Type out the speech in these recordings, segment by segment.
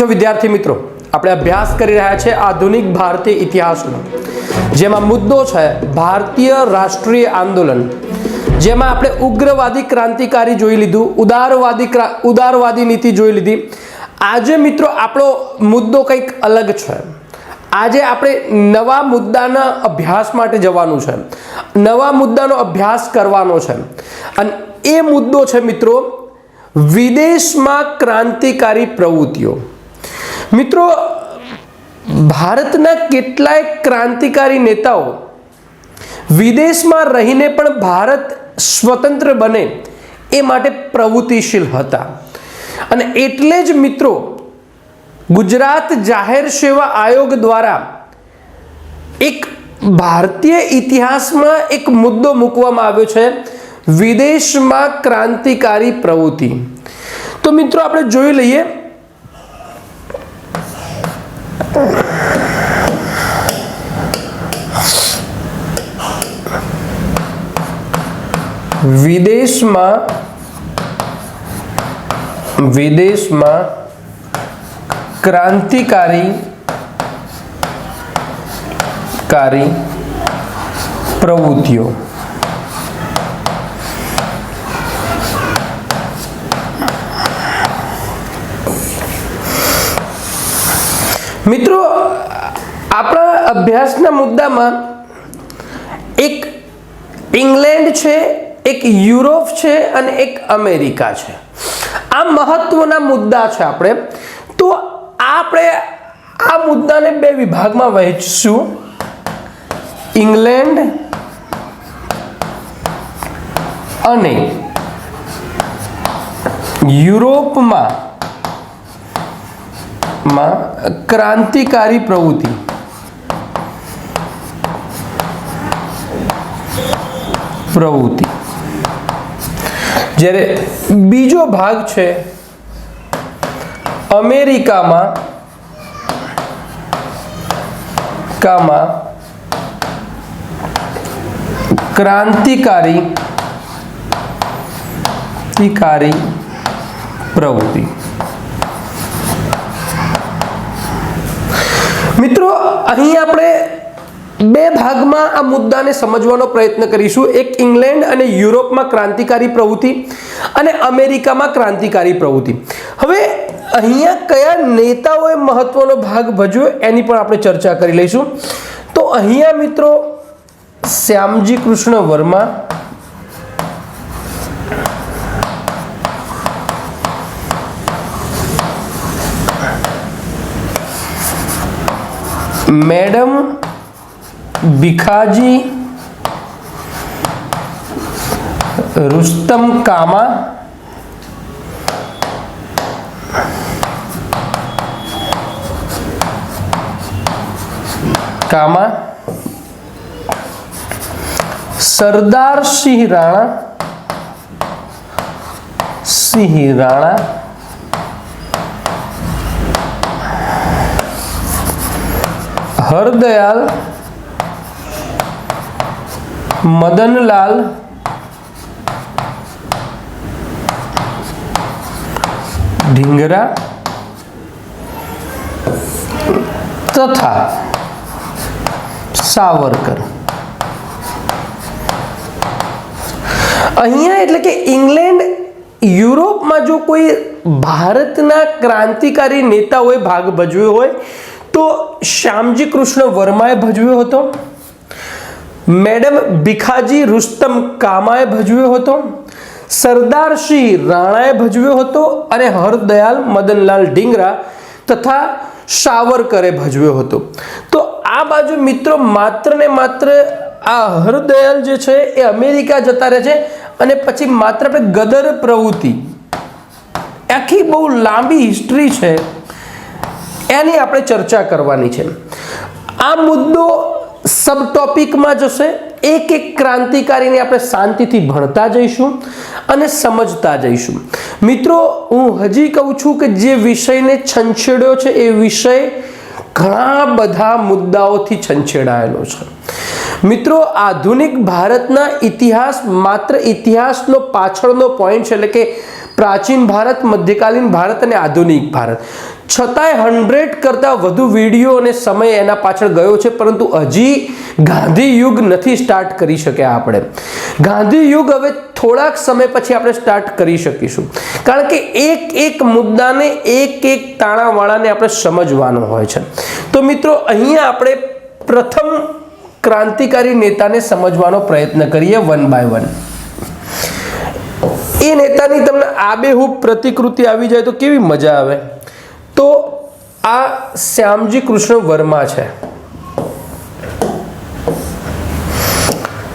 છો વિદ્યાર્થી મિત્રો, આપણે અભ્યાસ કરી રહ્યા છે આધુનિક ભારતીય ઇતિહાસનો, જેમાં મુદ્દો છે ભારતીય રાષ્ટ્રીય આંદોલન. જેમાં આપણે ઉગ્રવાદી ક્રાંતિકારી જોઈ લીધું, ઉદારવાદી ઉદારવાદી નીતિ જોઈ લીધી. આજે મિત્રો આપણો મુદ્દો કંઈક અલગ છે. આજે આપણે નવા મુદ્દાના અભ્યાસ માટે જવાનું છે. નવા મુદ્દાનો અભ્યાસ કરવાનો છે. અને એ મુદ્દો છે મિત્રો, વિદેશમાં ક્રાંતિકારી પ્રવૃત્તિઓ. મિત્રો, ભારતના કેટલાય ક્રાંતિકારી નેતાઓ વિદેશમાં રહીને પણ ભારત સ્વતંત્ર બને એ માટે પ્રવૃત્તિશીલ હતા. અને એટલે જ મિત્રો, ગુજરાત જાહેર સેવા આયોગ દ્વારા એક ભારતીય ઇતિહાસમાં એક મુદ્દો મૂકવામાં આવ્યો છે, વિદેશમાં ક્રાંતિકારી પ્રવૃત્તિ. તો મિત્રો, આપણે જોઈ લઈએ વિદેશમાં વિદેશમાં ક્રાંતિકારી કારી પ્રવૃત્તિઓ. મિત્રો, આપણા અભ્યાસના મુદ્દામાં એક ઇંગ્લેન્ડ છે, એક યુરોપ છે અને એક અમેરિકા છે. આ મહત્વના મુદ્દા છે આપણે. તો આપણે આ મુદ્દાને બે વિભાગમાં વહેંચશું. ઇંગ્લેન્ડ અને યુરોપમાં માં ક્રાંતિકારી પ્રવૃત્તિ. પ્રવૃત્તિ. જ્યારે બીજો ભાગ છે અમેરિકામાં કામાં ક્રાંતિકારી ક્રાંતિકારી પ્રવૃત્તિ મિત્રો અહીં આપણે બે ભાગમાં આ મુદ્દાને સમજવાનો પ્રયત્ન કરીશું. એક ઇંગ્લેન્ડ અને યુરોપમાં ક્રાંતિકારી પ્રવૃત્તિ અને અમેરિકામાં ક્રાંતિકારી પ્રવૃત્તિ. હવે અહીંયા કયા નેતાઓએ મહત્વનો ભાગ ભજવ્યો એની પણ આપણે ચર્ચા કરી લઈશું. તો અહીંયા મિત્રો શ્યામજી કૃષ્ણ વર્મા મેડમ ભીખાજી રુસ્તમ કામા કામા સરદાર સિંહ રાણા સિંહ રાણા હરદયાલ મદનલાલ ઢીંગરા તથા સાવરકર અહીંયા એટલે કે ઇંગ્લેન્ડ યુરોપમાં જો કોઈ ભારતના ક્રાંતિકારી નેતાઓએ ભાગ ભજવ્યો હોય તો શ્યામજી કૃષ્ણ વર્માએ ભજવ્યો હતો. મેડમ ભીખાજી રુસ્તમ કામાએ ભજવ્યો હતો. સરદારસિંહ રાણાએ ભજવ્યો હતો અને હરદયાલ મદનલાલ ઢીંગરા તથા સાવરકરે ભજવ્યો હતો. તો આ બાજુ મિત્રો માત્ર ને માત્ર આ હરદયાલ જે છે એ અમેરિકા જતા રહે છે અને પછી માત્ર આપણે ગદર પ્રવૃત્તિ. આખી બહુ લાંબી હિસ્ટ્રી છે. એની આપણે ચર્ચા કરવાની છે. આ મુદ્દો સબ ટોપિકમાં જશે. એક એક ક્રાંતિકારીને આપણે શાંતિથી ભણતા જઈશું અને સમજતા જઈશું. મિત્રો, હું હજી કહું છું કે જે વિષયને છંછેડ્યો છે, એ વિષય ઘણા બધા મુદ્દાઓથી છંછેડાયેલો છે. મિત્રો, આધુનિક ભારતના ઇતિહાસ માત્ર ઇતિહાસનો પાછળનો પોઈન્ટ છે, એટલે કે પ્રાચીન ભારત, મધ્યકાલીન ભારત અને આધુનિક ભારત. છતાંય હંડ્રેડ કરતાં વધુ વીડિયો અને સમય એના પાછળ ગયો છે, પરંતુ હજી ગાંધી યુગ નથી સ્ટાર્ટ કરી શક્યા આપણે. ગાંધી યુગ હવે થોડાક સમય પછી આપણે સ્ટાર્ટ કરી શકીશું. કારણ કે એક એક મુદ્દાને એક એક તાણાવાળાને આપણે સમજવાનો હોય છે. તો મિત્રો, અહીંયા આપણે પ્રથમ ક્રાંતિકારી નેતાને સમજવાનો પ્રયત્ન કરીએ વન બાય વન નેતાની તમને આબેહૂબ પ્રતિકૃતિ આવી જાય તો કેવી મજા આવે? તો આ શ્યામજી કૃષ્ણ વર્મા છે.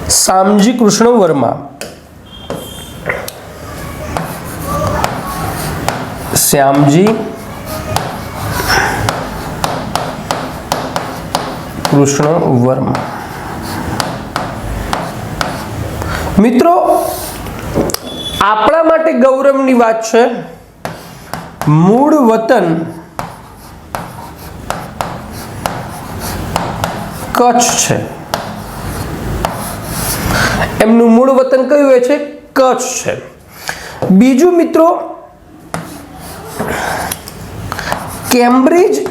શ્યામજી કૃષ્ણ વર્મા. શ્યામજી કૃષ્ણ વર્મા. મિત્રો આપણા માટે ગૌરવની વાત છે. મૂળ વતન કચ્છ છે. એમનું મૂળ વતન કયું હોય છે? કચ્છ છે. બીજું મિત્રો, કેમ્બ્રિજ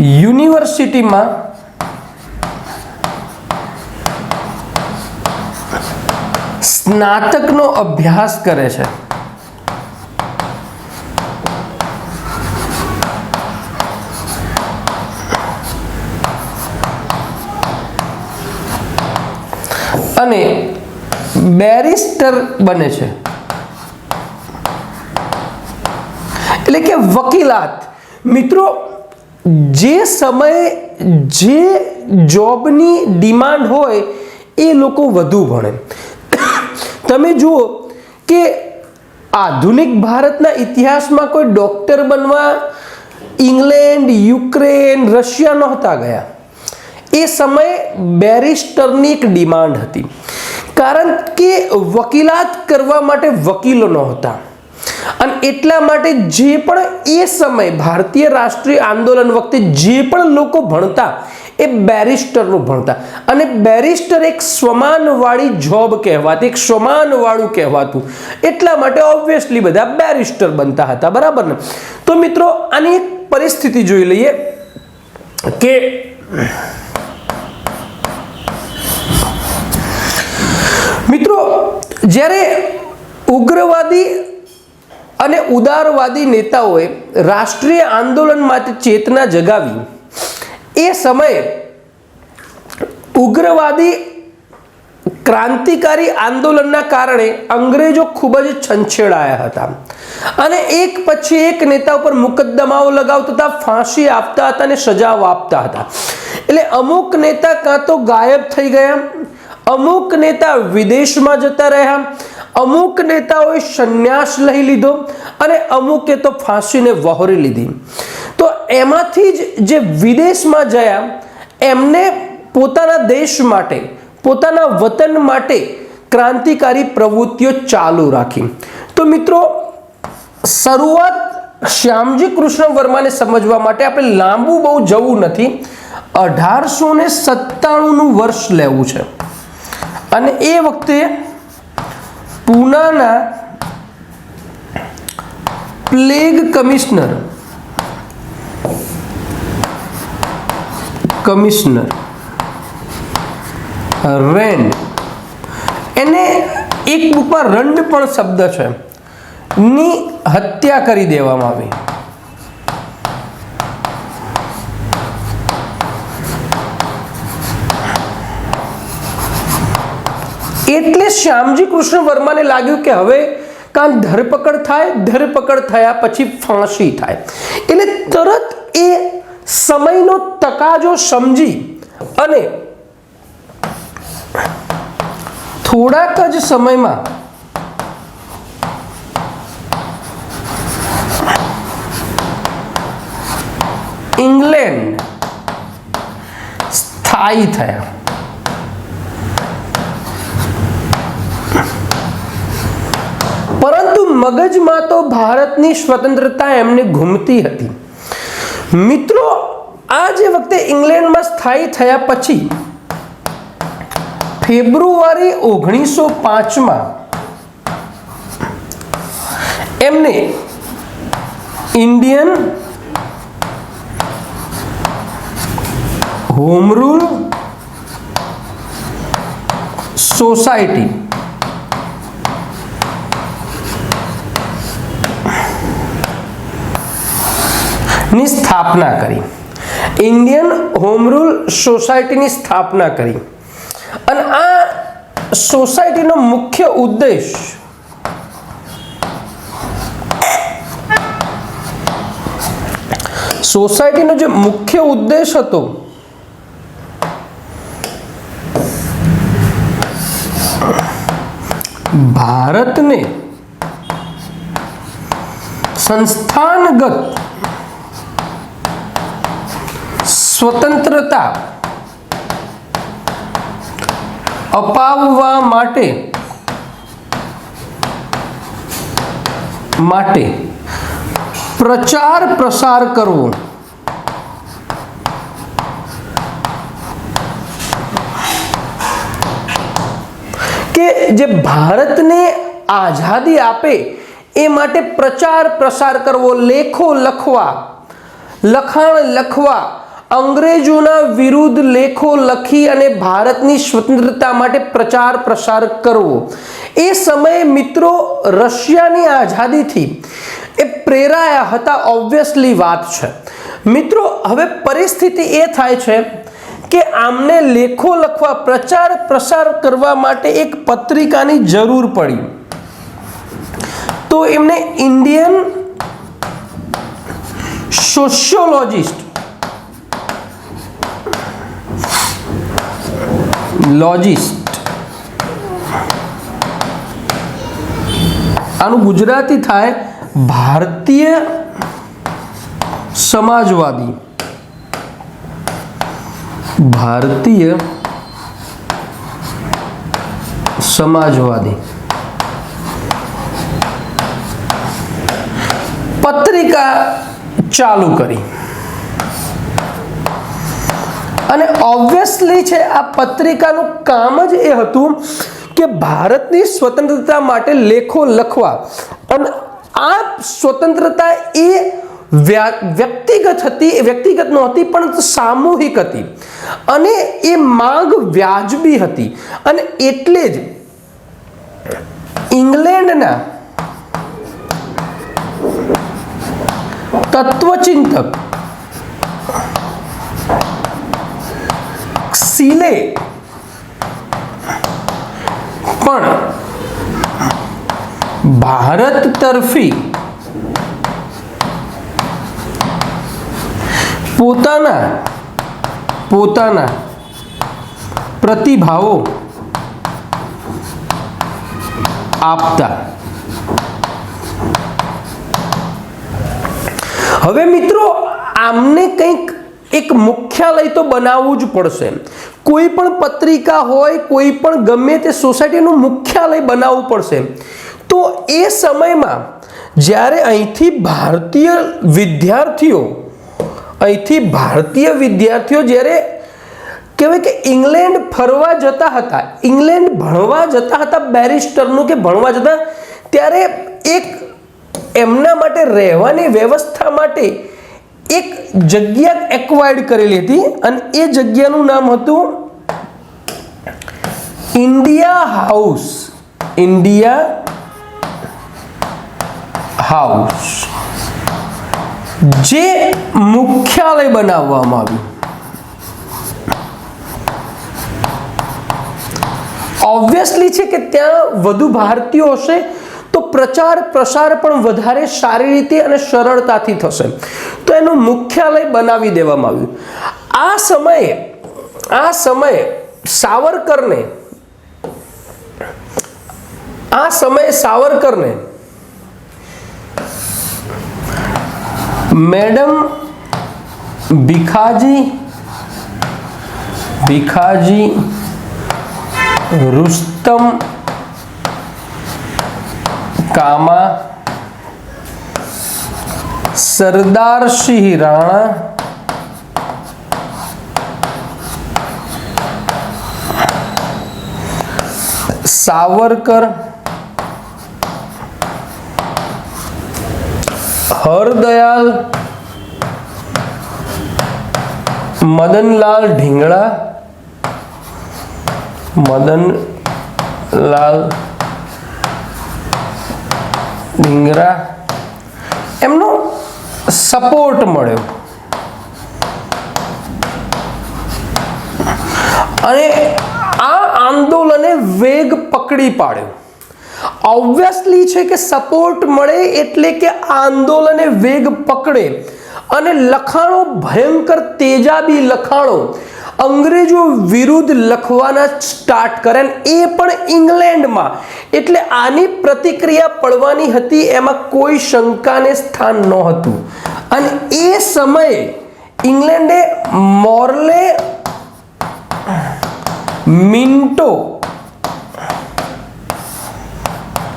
યુનિવર્સિટીમાં સ્નાતકનો અભ્યાસ કરે છે. અને બેરિસ્ટર બને છે. એટલે કે વકીલાત. મિત્રો, જે સમયે જે જોબની ડિમાન્ડ હોય, એ લોકો વધુ ભણે. તમે જુઓ કે આધુનિક ભારતના ઇતિહાસમાં કોઈ ડોક્ટર બનવા ઇંગ્લેન્ડ, યુક્રેન, રશિયા નહોતા ગયા. એ સમયે બેરિસ્ટરની એક ડિમાન્ડ હતી. કારણ કે વકીલાત કરવા માટે વકીલો નહોતા. અને એટલા માટે જે પણ એ સમય ભારતીય રાષ્ટ્રીય આંદોલન વખતે જે પણ લોકો ભણતા એ બેરિસ્ટરનું ભણતા. અને બેરિસ્ટર એક સ્વમાનવાળી જોબ કહેવાતી, એક સ્વમાનવાળું કહેવાતું. એટલા માટે ઓબ્વિયસલી બધા બેરિસ્ટર બનતા હતા, બરાબર ને? તો મિત્રો, આની એક પરિસ્થિતિ જોઈ લઈએ કે મિત્રો, જ્યારે ઉગ્રવાદી અને ઉદારવાદી નેતાઓએ રાષ્ટ્રીય આંદોલન માટે ચેતના જગાવી એ સમયે ઉગ્રવાદી ક્રાંતિકારી આંદોલનના કારણે અંગ્રેજો ખૂબ જ છંછેડાયા હતા. અને એક પછી એક નેતા ઉપર મુકદ્દમાઓ લગાવતા હતા, ફાંસી આપતા હતા અને સજાઓ આપતા હતા. એટલે અમુક નેતા કાં તો ગાયબ થઈ ગયા, અમુક નેતા વિદેશમાં જતા રહ્યા, અમુક નેતાઓએ સંન્યાસ લઈ લીધો અને અમુકે તો ફાંસીને વહોરી લીધી. એમાંથી જ જે વિદેશમાં ગયા, એમને પોતાના દેશ માટે, પોતાના વતન માટે ક્રાંતિકારી પ્રવૃત્તિઓ ચાલુ રાખી. તો મિત્રો, શરૂઆત શ્યામજી કૃષ્ણ વર્માને સમજવા માટે આપણે લાંબુ બહુ જવું નથી. અઢારસો ને સત્તાણુંનું વર્ષ લેવું છે. અને એ વખતે પૂનાના પ્લેગ કમિશનર કમિશનર રેન એને એક બુકમાં રંડ પણ શબ્દ છે. ની હત્યા કરી દેવામાં આવી. એટલે શ્યામજી કૃષ્ણ વર્માને લાગ્યું કે હવે કાં ધરપકડ થાય, ધરપકડ થયા પછી ફાંસી થાય. એટલે તરત એ સમયનો તકાજો સમજી અને થોડાક જ સમયમાં ઇંગ્લેન્ડ સ્થાયી થયા. પરંતુ મગજમાં તો ભારતની સ્વતંત્રતા એમને ઘૂમતી હતી. મિત્રો, આ જે વખતે ઇંગ્લેન્ડમાં સ્થાયી થયા પછી ફેબ્રુઆરી ઓગણીસો પાંચમાં એમને ઇન્ડિયન હોમ રૂલ સોસાયટી ની સ્થાપના કરી. ઇન્ડિયન હોમ રૂલ સોસાયટીની સ્થાપના કરી. અને આ સોસાયટીનો મુખ્ય ઉદ્દેશ સોસાયટીનો જે મુખ્ય ઉદ્દેશ હતો ભારતને સંસ્થાનગત સ્વતંત્રતા અપાવવા માટે માટે પ્રચાર પ્રસાર કરવો. કે જે ભારતને આઝાદી આપે એ માટે પ્રચાર પ્રસાર કરવો, લેખો લખવા, લખાણ લખવા અંગ્રેજોના વિરુદ્ધ લેખો લખી અને ભારતની સ્વતંત્રતા માટે પ્રચાર પ્રસાર કરવો. એ સમયે મિત્રો રશિયાની આઝાદીથી એ પ્રેરાયા હતા ઓબ્વિયસલી વાત છે. મિત્રો, હવે પરિસ્થિતિ એ થાય છે કે આમને લેખો લખવા, પ્રચાર પ્રસાર કરવા માટે એક પત્રિકાની જરૂર પડી. તો એમને ઇન્ડિયન સોશિયોલોજિસ્ટ લોજિસ્ટ. આનું ગુજરાતી થાય ભારતીય સમાજવાદી. ભારતીય સમાજવાદી. પત્રિકા ચાલુ કરી. અને ઓબ્વિયસલી છે, આ પત્રિકાનું કામ જ એ હતું કે ભારતની સ્વતંત્રતા માટે લેખો લખવા. અને આ સ્વતંત્રતા એ વ્યક્તિગત હતી, એ વ્યક્તિગત નહોતી, પણ સામૂહિક હતી. અને એ માંગ વ્યાજબી હતી. અને એટલે જ ઇંગ્લેન્ડના તત્વચિંતક સીલે પણ ભારત તરફી પોતાના પોતાના પ્રતિભાવો આપતા. હવે મિત્રો, આમને કંઈક એક મુખ્યાલય તો બનાવવું જ પડશે. કોઈ પણ પત્રિકા હોય, કોઈ પણ ગમે તે સોસાયટીનું મુખ્યાલય બનાવવું પડશે. તો એ સમયમાં જ્યારે અહીંથી ભારતીય વિદ્યાર્થીઓ, અહીંથી ભારતીય વિદ્યાર્થીઓ જ્યારે કહેવાય કે ઇંગ્લેન્ડ ફરવા જતા હતા, ઇંગ્લેન્ડ ભણવા જતા હતા બેરિસ્ટરનું કે ભણવા જતા, ત્યારે એક એમના માટે રહેવાની વ્યવસ્થા માટે એક જગ્યા એક્વાયર્ડ કરેલી હતી અને એ જગ્યાનું નામ હતું ઇન્ડિયા હાઉસ ઇન્ડિયા હાઉસ જે મુખ્યાલય બનાવવામાં આવ્યું. ઓબ્વિયસલી છે કે ત્યાં વધુ ભારતીયો હશે, તો પ્રચાર પ્રસાર પણ વધારે સારી રીતે અને સરળતાથી થશે. તો એનું મુખ્યાલય બનાવી દેવામાં આવ્યું. આ સમયે આ સમયે સાવરકરને, આ સમયે સાવરકરને મેડમ ભીખાજી ભીખાજી રુસ્તમ કામા સરદારસિંહ રાણા. સાવરકર. હરદયાલ. મદનલાલ ઢીંગળા. મદનલાલ ઢીંગરા સપોર્ટ મળ્યો. અને આ આંદોલને વેગ પકડી પાડ્યો. ઓબ્વિયસલી છે કે સપોર્ટ મળે એટલે કે આંદોલને વેગ પકડે. અને લખાણો ભયંકર તેજાબી લખાણો અંગ્રેજો વિરુદ્ધ લખવાના સ્ટાર્ટ કરે એ પણ ઇંગ્લેન્ડમાં. એટલે આની પ્રતિક્રિયા પડવાની હતી, એમાં કોઈ શંકાને સ્થાન નહોતું. અને એ સમયે ઇંગ્લેન્ડે મોરલે મિન્ટો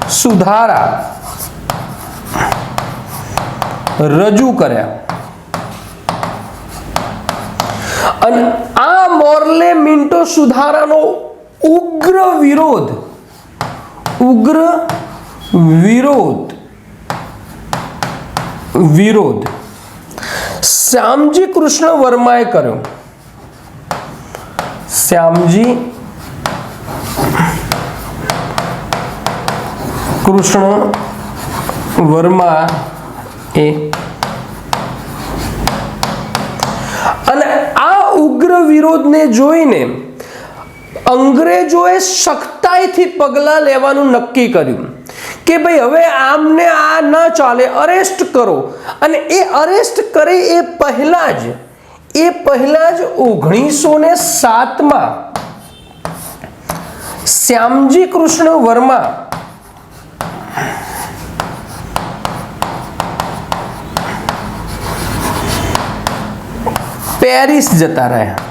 સુધારા રજૂ કર્યા. અને આ મોરલે મિન્ટો સુધારાનો ઉગ્ર વિરોધ ઉગ્ર વિરોધ વિરોધ. શ્યામજી કૃષ્ણ વર્માએ કર્યો. શ્યામજી કૃષ્ણ વર્મા એ અને આ ઉગ્ર વિરોધને જોઈને અંગ્રેજોએ સખ્તાઈથી પગલાં લેવાનું નક્કી કર્યું. કે ભાઈ હવે આમને આ ન ચાલે અરેસ્ટ કરો. અને એ અરેસ્ટ કરે એ પહેલા જ, એ પહેલા જ ઓગણીસો ને સાતમાં શ્યામજી કૃષ્ણ વર્મા પેરિસ જતા રહ્યા.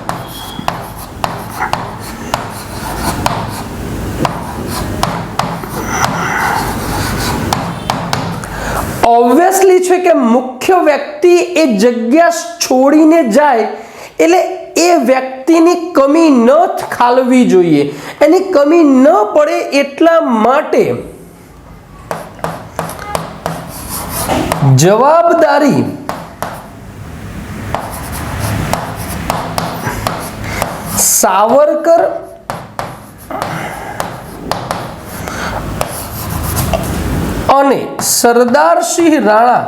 ઓબ્વિયસલી છે કે મુખ્ય વ્યક્તિ એ જગ્યા છોડીને જાય એટલે એ વ્યક્તિની કમી ન ખાલવી જોઈએ. એની કમી ન પડે એટલા માટે જવાબદારી સાવરકર અને સરદારસિંહ રાણા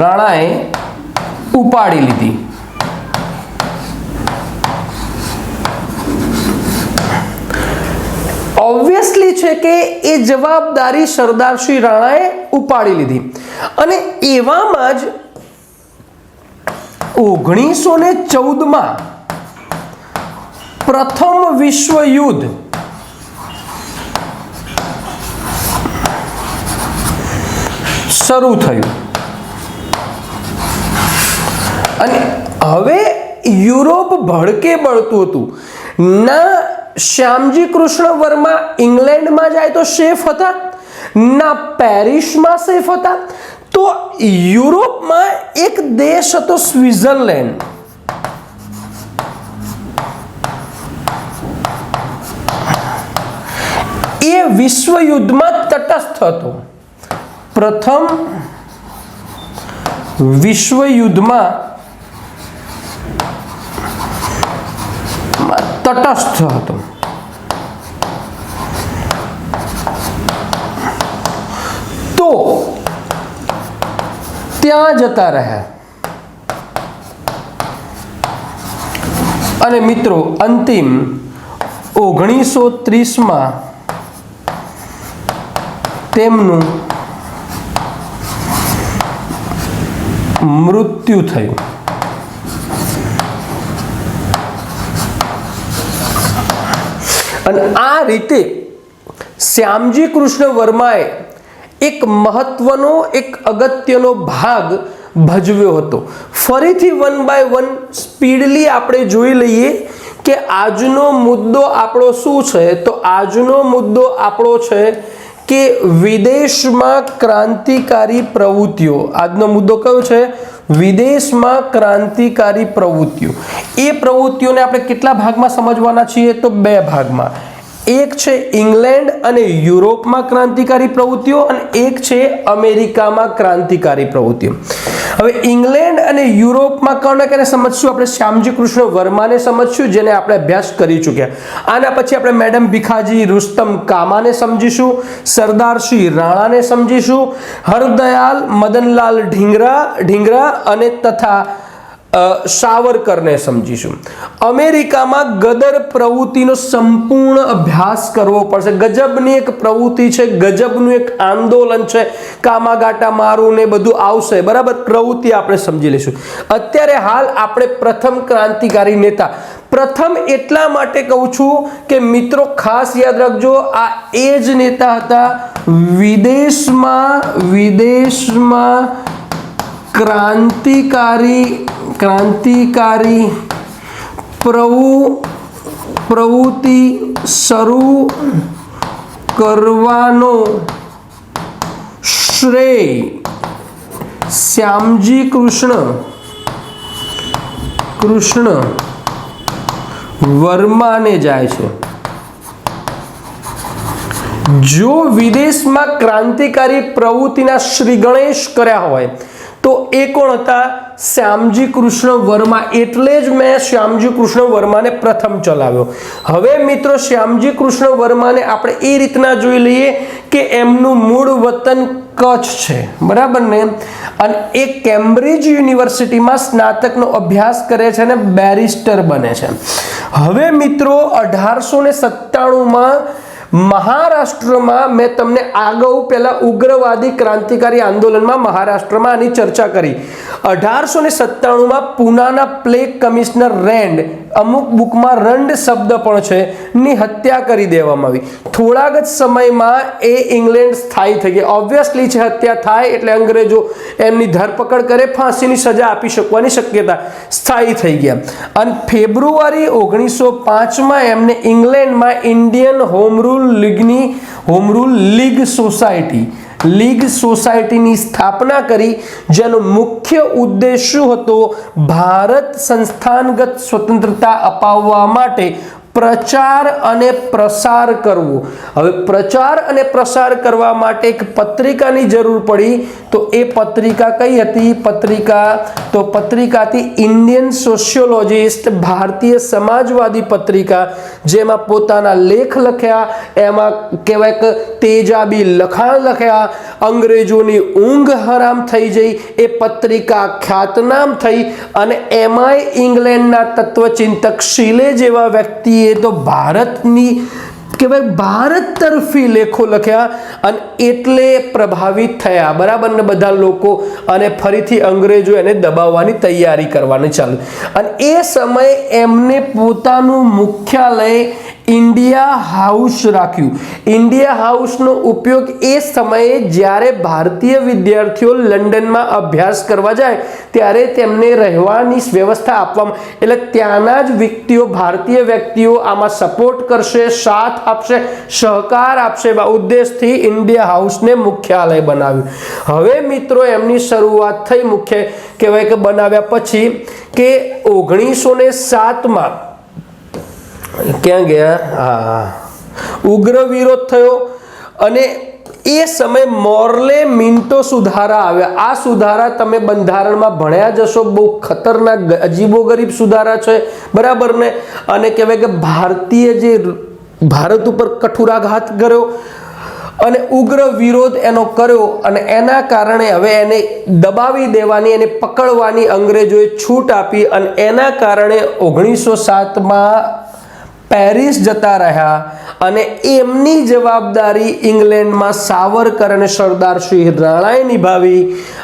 રાણાએ ઉપાડી લીધી. ઓબ્વિયસલી છે કે એ જવાબદારી સરદારસિંહ રાણાએ ઉપાડી લીધી. અને એવામાં જ ઓગણીસો ને ચૌદમાં પ્રથમ વિશ્વ યુદ્ધ. શરૂ થયું. અને હવે યુરોપ ભડકે બળતું હતું. ના શ્યામજી કૃષ્ણ વર્મા ઇંગ્લેન્ડમાં જાય તો સેફ હતા. ના પેરિસમાં સેફ હતા. તો યુરોપમાં એક દેશ હતો સ્વિટ્ઝરલેન્ડ. એ વિશ્વ યુદ્ધમાં તટસ્થ હતો. પ્રથમ વિશ્વયુદ્ધમાં તટસ્થ હતો. તો ત્યાં જતા રહ્યા. અને મિત્રો અંતિમ ઓગણીસો ત્રીસમાં તેમનું મૃત્યુ થયું. અને આ રીતે શ્યામજી કૃષ્ણ વર્માએ એક મહત્વનો, એક અગત્યનો ભાગ ભજવ્યો હતો. ફરીથી વન બાય વન સ્પીડલી આપણે જોઈ લઈએ કે આજનો મુદ્દો આપણો શું છે? તો આજનો મુદ્દો આપણો છે કે વિદેશમાં ક્રાંતિકારી પ્રવૃત્તિઓ? આજનો મુદ્દો કયો છે? વિદેશમાં ક્રાંતિકારી પ્રવૃત્તિઓ. એ પ્રવૃત્તિઓને આપણે કેટલા ભાગમાં સમજવાના છીએ? તો બે ભાગમાં. એક છે ઇંગ્લેન્ડ અને યુરોપમાં ક્રાંતિકારી પ્રવૃત્તિઓ અને એક છે અમેરિકામાં ક્રાંતિકારી પ્રવૃત્તિઓ. હવે ઇંગ્લેન્ડ અને યુરોપમાં કોને કોને સમજશું? આપણે શ્યામજી કૃષ્ણ વર્માને સમજશું, જેને આપણે અભ્યાસ કરી ચૂક્યા. આના પછી આપણે મેડમ ભીખાજી રુસ્તમ કામાને સમજીશું સરદારસિંહ રાણાને સમજીશું, હરદયાલ મદનલાલ ઢીંગરા ઢીંગરા અને તથા સાવરકરને સમજીશું. અમેરિકામાં ગદર પ્રવૃત્તિનો સંપૂર્ણ અભ્યાસ કરવો પડશે. ગજબની એક પ્રવૃત્તિ છે, ગજબનું એક આંદોલન છે. કામાગાટા મારું ને બધું આવશે. બરાબર? પ્રવૃત્તિ આપણે સમજી લઈશું. અત્યારે હાલ આપણે પ્રથમ ક્રાંતિકારી નેતા. પ્રથમ એટલા માટે કહું છું કે મિત્રો ખાસ યાદ રાખજો, આ એ જ નેતા હતા વિદેશમાં વિદેશમાં ક્રાંતિકારી ક્રાંતિકારી પ્રવુ, પ્રવૃત્તિ શરૂ કરવાનો શ્રેય શ્યામજી કૃષ્ણ કૃષ્ણ વર્માને જાય છે. જો વિદેશમાં ક્રાંતિકારી પ્રવૃત્તિના શ્રી ગણેશ કર્યા હોય, તો એ કોણ હતા? શ્યામજી કૃષ્ણ વર્મા એટલે જ મેં શ્યામજી કૃષ્ણ વર્માને પ્રથમ ચલાવ્યો. હવે મિત્રો, શ્યામજી કૃષ્ણ વર્માને આપણે એ રીતના જોઈ લઈએ કે એમનું મૂળ વતન કચ્છ છે. બરાબર ને? અને એ કેમ્બ્રિજ યુનિવર્સિટીમાં સ્નાતકનો અભ્યાસ કરે છે અને બેરિસ્ટર બને છે. હવે મિત્રો, અઢારસો ને સત્તાણુંમાં મહારાષ્ટ્રમાં મેં તમને આગળ પહેલા ઉગ્રવાદી ક્રાંતિકારી આંદોલનમાં મહારાષ્ટ્રમાં આની ચર્ચા કરી. અઢારસો ને સત્તાણુંમાં પુનાના પ્લેગ કમિશનર રેન્ડ અમુક બુકમાં રંડ શબ્દ પણ છે, ની હત્યા કરી દેવામાં આવી. થોડાક જ સમયમાં એ ઇંગ્લેન્ડ સ્થાયી થઈ ગઈ ઓબ્વિયસલી છે હત્યા થાય એટલે અંગ્રેજો એમની ધરપકડ કરે, ફાંસીની સજા આપી શકવાની શક્યતા સ્થાયી થઈ ગયા. અને ફેબ્રુઆરી ઓગણીસો પાંચમાં એમને ઇંગ્લેન્ડમાં Indian home rule લીગની home rule league society league સોસાયટીની સ્થાપના કરી જેનો મુખ્ય ઉદ્દેશ શું હતો ભારત સંસ્થાનગત સ્વતંત્રતા અપાવવા માટે પ્રચાર અને પ્રસાર કરવો. હવે પ્રચાર અને પ્રસાર કરવા માટે એક પત્રિકાની જરૂર પડી તો એ પત્રિકા કઈ હતી? પત્રિકા તો પત્રિકાથી ઇન્ડિયન સોશિયોલોજિસ્ટ ભારતીય સમાજવાદી પત્રિકા, જેમાં પોતાના લેખ લખ્યા, એમાં કહેવાય કે તેજાબી લખાણ લખ્યા અંગ્રેજોની ઊંઘ હરામ થઈ જઈ, એ પત્રિકા ખ્યાતનામ થઈ અને એમાંય ઇંગ્લેન્ડના તત્વચિંતક શીલે જેવા વ્યક્તિએ તો ભારતની, કહેવાય ભારત તરફી લેખો લખ્યા અને એટલે પ્રભાવિત થયા. બરાબર ને બધા લોકો? અને ફરીથી અંગ્રેજો એને દબાવવાની તૈયારી કરવાની ચાલુ. અને એ સમયે એમને પોતાનું મુખ્યાલય ઇન્ડિયા હાઉસ રાખ્યું. ઇન્ડિયા હાઉસનો ઉપયોગ એ સમયે જ્યારે ભારતીય વિદ્યાર્થીઓ લંડનમાં અભ્યાસ કરવા જાય, ત્યારે તેમને રહેવાની વ્યવસ્થા આપવામાં એટલે ત્યાંના જ વ્યક્તિઓ, ભારતીય વ્યક્તિઓ આમાં સપોર્ટ કરશે, સાથ આપશે, સહકાર આપશે એવા ઉદ્દેશથી ઇન્ડિયા હાઉસને મુખ્યાલય બનાવ્યું. હવે મિત્રો, એમની શરૂઆત થઈ મુખ્ય કહેવાય કે બનાવ્યા પછી કે ઓગણીસો ને સાતમાં ક્યાં ગયા? હા. ઉગ્ર વિરોધ થયો અને એ સમય મોર્લે મિન્ટો સુધારા આવ્યા. આ સુધારા તમે બંધારણમાં ભણ્યા જશો બહુ ખતરનાક અજીબો ગરીબ સુધારા છે. બરાબર ને? અને કહેવાય કે ભારતીય જે ભારત ઉપર કઠોરાઘાત કર્યો અને ઉગ્ર વિરોધ એનો કર્યો અને એના કારણે હવે એને દબાવી દેવાની, એને પકડવાની અંગ્રેજોએ છૂટ આપી અને એના કારણે ઓગણીસો સાતમાં પેરિસ જતા રહ્યા અને એમની જવાબદારી ઇંગ્લેન્ડમાં સાવરકર અને સરદાર સિંહ રાણાએ નિભાવી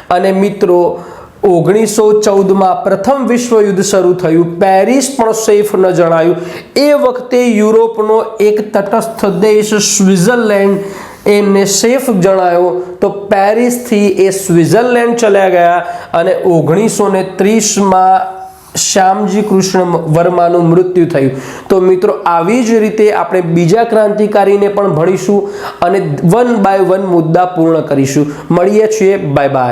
અને મિત્રો, ઓગણીસો ચૌદમાં પ્રથમ વિશ્વયુદ્ધ શરૂ થયું. પેરિસ પણ સેફ ન જણાયું. એ વખતે યુરોપનો એક તટસ્થ દેશ સ્વિટ્ઝરલેન્ડ એમને સેફ જણાયો. તો પેરિસથી એ સ્વિટ્ઝરલેન્ડ ચલ્યા ગયા અને ઓગણીસો ને ત્રીસમાં શ્યામજી કૃષ્ણ વર્માનું મૃત્યુ થયું. તો મિત્રો, આવી જ રીતે આપણે બીજા ક્રાંતિકારીને પણ ભણીશું અને વન બાય વન મુદ્દા પૂર્ણ કરીશું. મળીએ છીએ. Bye bye.